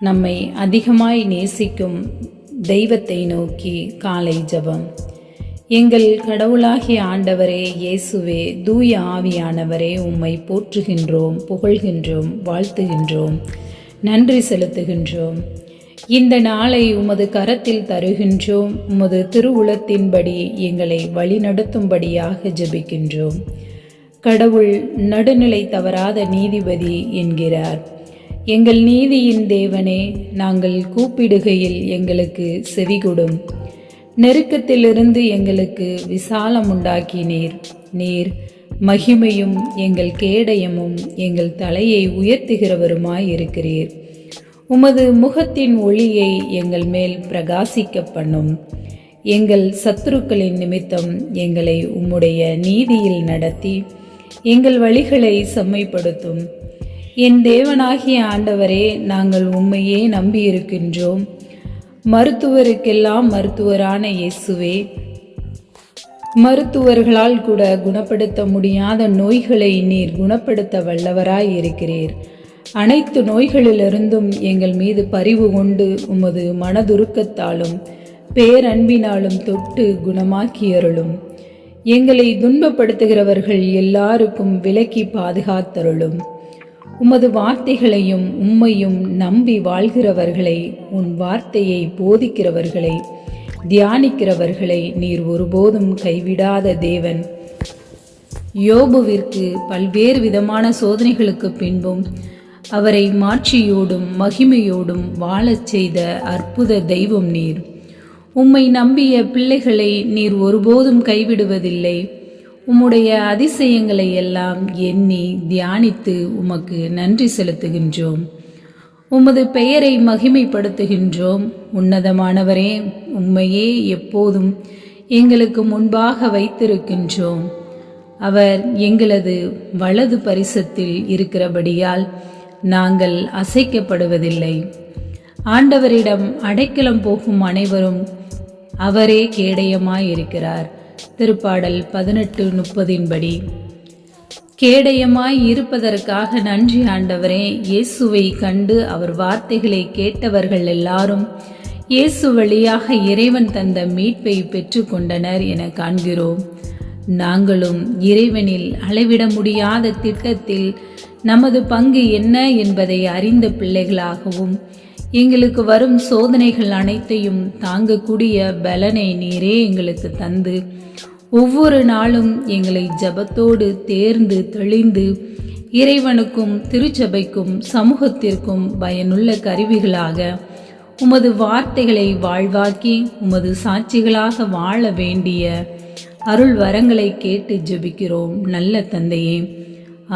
நம்மை அதிகமாய் நேசிக்கும் தெய்வத்தை நோக்கி காலை ஜெபம். எங்கள் கடவுளாகிய ஆண்டவரே இயேசுவே தூய ஆவியானவரே உம்மை போற்றுகின்றோம் புகழ்கின்றோம் வாழ்த்துகின்றோம் நன்றி செலுத்துகின்றோம். இந்த நாளை உமது கரத்தில் தருகின்றோம் உமது திருவுளத்தின்படி எங்களை வழிநடத்தும்படியாக ஜெபிக்கின்றோம். கடவுள் நடுநிலை தவறாத நீதிபதி என்கிறார். எங்கள் நீதியின் தேவனே நாங்கள் கூப்பிடுகையில் எங்களுக்கு செவிகொடும். நெருக்கத்திலிருந்து எங்களுக்கு விசாலம் உண்டாக்கினீர். நீர் மகிமையும் எங்கள் கேடயமும் எங்கள் தலையை உயர்த்துகிறவருமாய் இருக்கிறீர் உமது முகத்தின் ஒளியை எங்கள் மேல் பிரகாசிக்க பண்ணும். எங்கள் சத்துருக்களின் நிமித்தம் எங்களை உம்முடைய நீதியில் நடத்தி எங்கள் வழிகளை செம்மைப்படுத்தும். என் தேவனாகிய ஆண்டவரே நாங்கள் உண்மையே நம்பியிருக்கின்றோம். மருத்துவருக்கெல்லாம் மருத்துவரான இயேசுவே மருத்துவர்களால் கூட குணப்படுத்த முடியாத நோய்களை நீர் குணப்படுத்த வல்லவராய் இருக்கிறீர். அனைத்து நோய்களிலிருந்தும் எங்கள் மீது பரிவு கொண்டு உமது மனதுருக்கத்தாலும் பேரன்பினாலும் தொட்டு குணமாக்கியருளும். எங்களை துன்பப்படுத்துகிறவர்கள் எல்லாருக்கும் விலக்கி பாதுகாத்தருளும். உமது வார்த்தைகளையும் உம்மையும் நம்பி வாழ்கிறவர்களை உன் வார்த்தையை போதிக்கிறவர்களை தியானிக்கிறவர்களை நீர் ஒருபோதும் கைவிடாத தேவன். யோபுவிற்கு பல்வேறு விதமான சோதனைகளுக்கு பின்பும் அவரை மாட்சியோடும் மகிமையோடும் வாழச் செய்த அற்புத தெய்வம் நீர். உம்மை நம்பிய பிள்ளைகளை நீர் ஒருபோதும் கைவிடுவதில்லை. உம்முடைய அதிசயங்களை எல்லாம் எண்ணி தியானித்து உமக்கு நன்றி செலுத்துகின்றோம். உமது பெயரை மகிமைப்படுத்துகின்றோம். உன்னதமானவரே உண்மையே எப்போதும் எங்களுக்கு முன்பாக வைத்திருக்கின்றோம். அவர் எங்களது வலது பரிசத்தில் இருக்கிறபடியால் நாங்கள் அசைக்கப்படுவதில்லை. ஆண்டவரிடம் அடைக்கலம் போகும் அனைவரும் அவரே கேடயமாயிருக்கிறார். திருப்பாடல் பதினெட்டு முப்பதின்படி கேடயமாய் இருப்பதற்காக நன்றி ஆண்டவரே இயேசுவை கண்டு அவர் வார்த்தைகளை கேட்டவர்கள் எல்லாரும் இயேசு வழியாக இறைவன் தந்த மீட்பை பெற்றுக்கொண்டனர் என காண்கிறோம். நாங்களும் இறைவனில் அளவிட முடியாத திட்டத்தில் நமது பங்கு என்ன என்பதை அறிந்த பிள்ளைகளாகவும் எங்களுக்கு வரும் சோதனைகள் அனைத்தையும் தாங்கக்கூடிய பலனை நீரே எங்களுக்கு தந்து. ஒவ்வொரு நாளும் எங்களை ஜபத்தோடு தேர்ந்து தெளிந்து இறைவனுக்கும் திருச்சபைக்கும் சமூகத்திற்கும் பயனுள்ள கருவிகளாக உமது வார்த்தைகளை வாழ்வாக்கி உமது சாட்சிகளாக வாழ வேண்டிய அருள் வரங்களை கேட்டு ஜெபிக்கிறோம் நல்ல தந்தையே.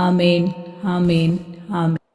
ஆமேன் ஆமேன் ஆமேன்.